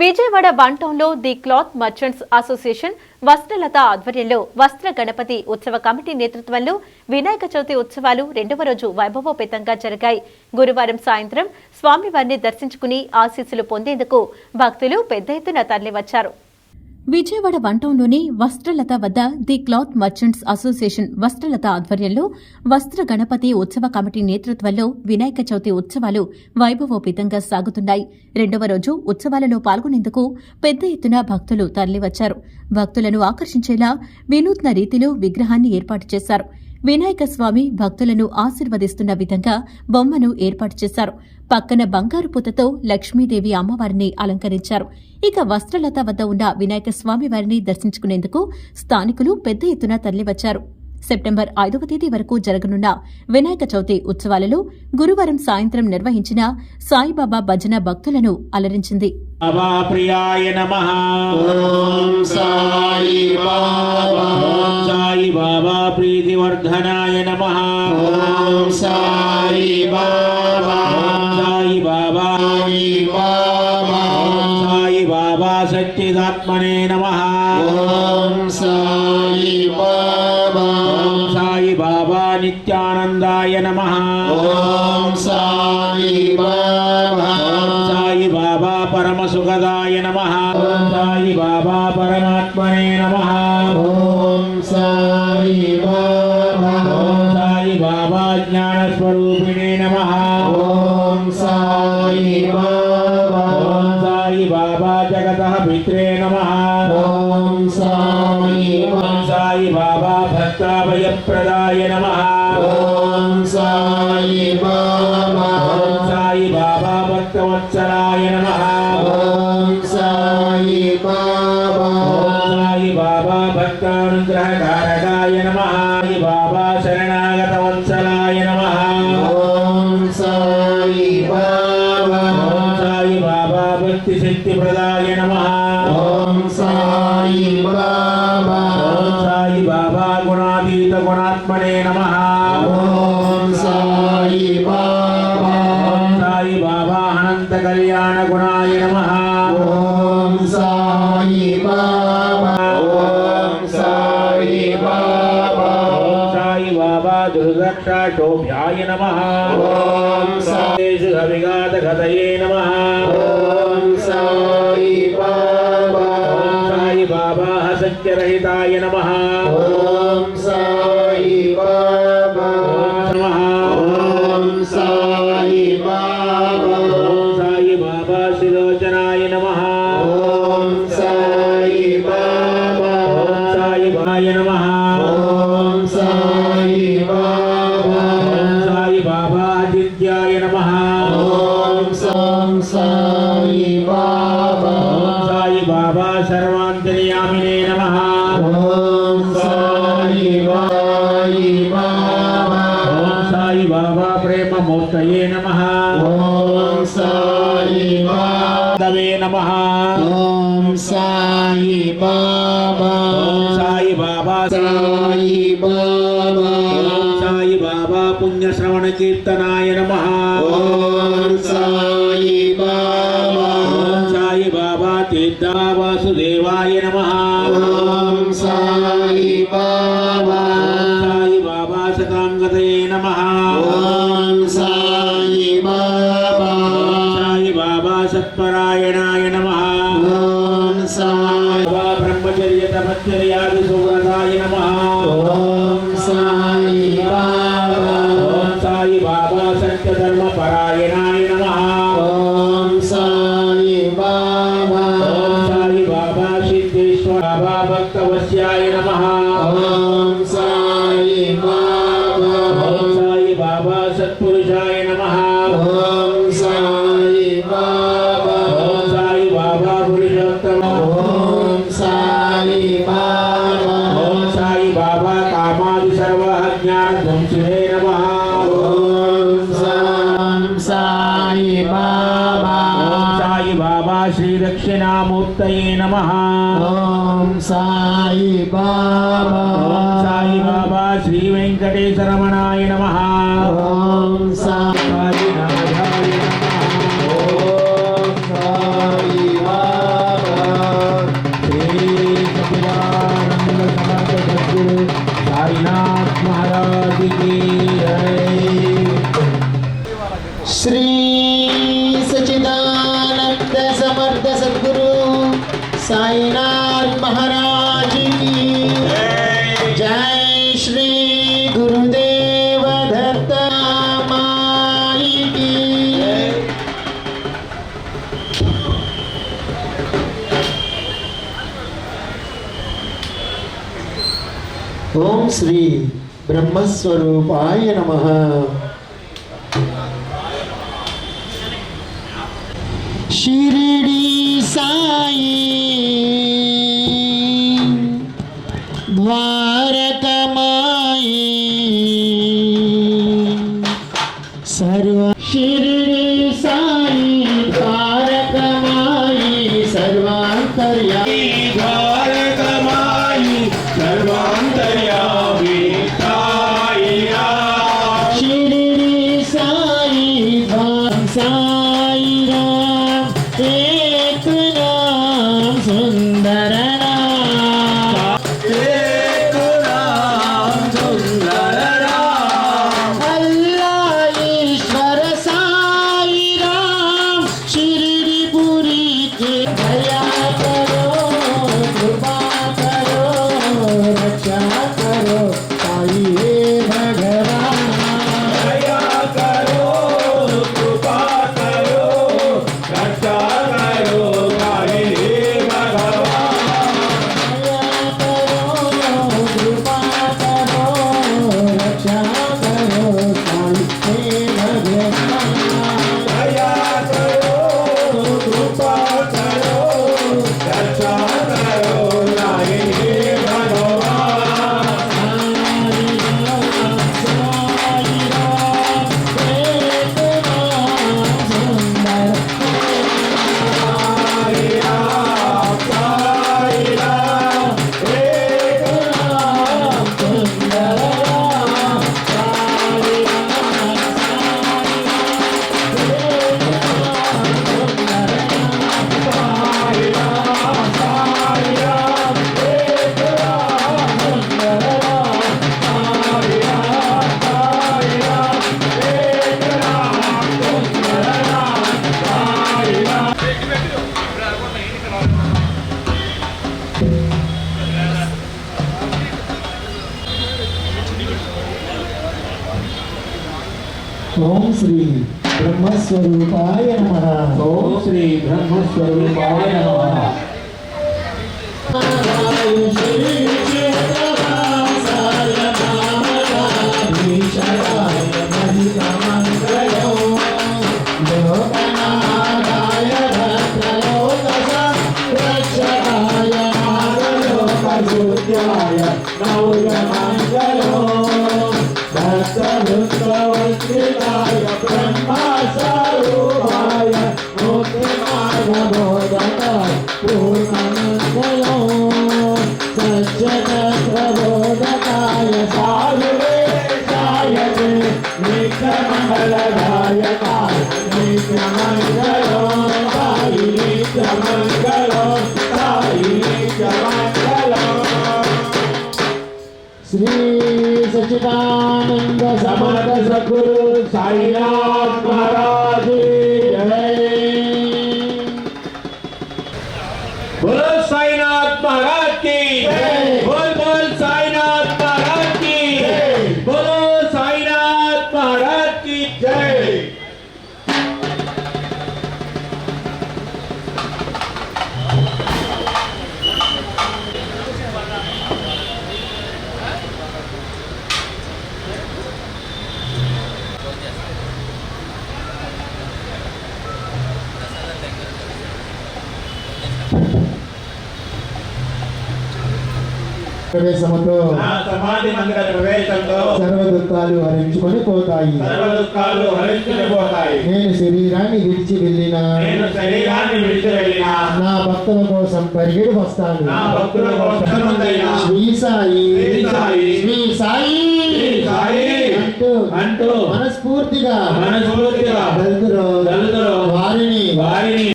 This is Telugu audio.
విజయవాడ వన్లో the cloth merchants association Vastralatha ఆధ్వర్యంలో వస్త్ర గణపతి ఉత్సవ కమిటీ నేతృత్వంలో వినాయక చవితి ఉత్సవాలు రెండవ రోజు వైభవోపేతంగా జరిగాయి. గురువారం సాయంత్రం స్వామివారిని దర్శించుకుని ఆశీస్సులు పొందేందుకు భక్తులు పెద్ద ఎత్తున తరలివచ్చారు. విజయవాడ వంటంలోని వస్త్రలత వద్ద the cloth merchants association Vastralatha ఆధ్వర్యంలో వస్త్ర గణపతి ఉత్సవ కమిటీ నేతృత్వంలో వినాయక చవితి ఉత్సవాలు వైభవోపేతంగా సాగుతున్నాయి. రెండవ రోజు ఉత్సవాలలో పాల్గొనేందుకు పెద్ద ఎత్తున భక్తులు తరలివచ్చారు. భక్తులను ఆకర్షించేలా వినూత్న రీతిలో విగ్రహాన్ని ఏర్పాటు చేశారు. వినాయక స్వామి భక్తులను ఆశీర్వదిస్తున్న విధంగా బొమ్మను ఏర్పాటు చేశారు. పక్కన బంగారు పూతతో లక్ష్మీదేవి అమ్మవారిని అలంకరించారు. ఇక వస్త్రలత వద్ద ఉన్న వినాయక స్వామి వారిని దర్శించుకునేందుకు స్థానికులు పెద్ద ఎత్తున తరలివచ్చారు. సెప్టెంబర్ ఐదవ తేదీ వరకు జరగనున్న వినాయక చవితి ఉత్సవాలలో గురువారం సాయంత్రం నిర్వహించిన సాయిబాబా భజన భక్తులను అలరించింది. బాబా ప్రియాయ నమ. ఓం సాయి బాబా సాయి బాబా ప్రీతివర్ధనాయ నమ. ఓం సాయి బాబా సాయి బాబా సాయి బాబా సచ్చిదాత్మనే నమ. ఓం సాయి బాబా సాయి బాబా నిత్యానందాయ నమ. ఓం నమ ఓం సాయి బాబా। సాయి బాబా భక్తవత్సలాయ నమ। ఓం సాయి బాబా। సాయి బాబా భక్తానుగ్రహకారకాయ నమ। సాయి బాబా శరణాగతవత్సలాయ నమ। ఓం సాయి బాబా। సాయి బాబా భక్తి శక్తి ప్రదాయ దుర్దక్షాశోభ్యాయ నమ. ఓం సాయి విఘాత గతయే నమ. ఓం సాయి బాబా. సాయి బాబా సత్యరహితాయ నమ. ఓం సాయి బాబా. నమ. ఓం సాయి బాబా. సాయి బాబా శిలోచనాయ నమ. మూర్తయే నమ ఓం సాయి బాబా దవే నమ ఓం సాయి బాబా సాయి బాబా సాయి బాబా సాయి బాబా పుణ్యశ్రవణ కీర్తనాయ నమ ఓం సాయి బాబా సాయి బాబా తీర్థ వాసుదేవాయ నమ ఓం சர்வத்திரியாது சுகதாய நமஹா. సాయి బాబా సాయి బాబా శ్రీ దక్షిణామూర్తయే నమ ఓం సాయి బాబా సాయి బాబా శ్రీ వెంకటేశ్వరమణాయ నమ ఓం బ్రహ్మస్వరూపాయ నమ షిరిడి సాయి ద్వారకమాయి సర్వ షిరిడి సాయి ద్వారకమాయి ఓం శ్రీ బ్రహ్మస్వరూపాయ నమ. ఓం శ్రీ బ్రహ్మస్వరూపాయ నమః. श्री सचिदानंद समर्थ सद्गुरु साईनाथ महाराज। ప్రవేశముతో సమాధి మందిర సర్వ దుఃఖాలు హరించుకొని పోతాయి. సర్వ దుఃఖాలు హరించుకుపోతాయి నేను శరీరాన్ని విడిచి వెళ్ళిన నేను శరీరాన్ని విడిచి వెళ్ళిన నా భక్తుల కోసం పరిగెడు వస్తాను. నా భక్తుల కోసముందైనా శ్రీ సాయి. శ్రీ సాయి, అంటూ అంటూ మనస్ఫూర్తిగా మనస్ఫూర్తిగా దళితులు వారిని వారిని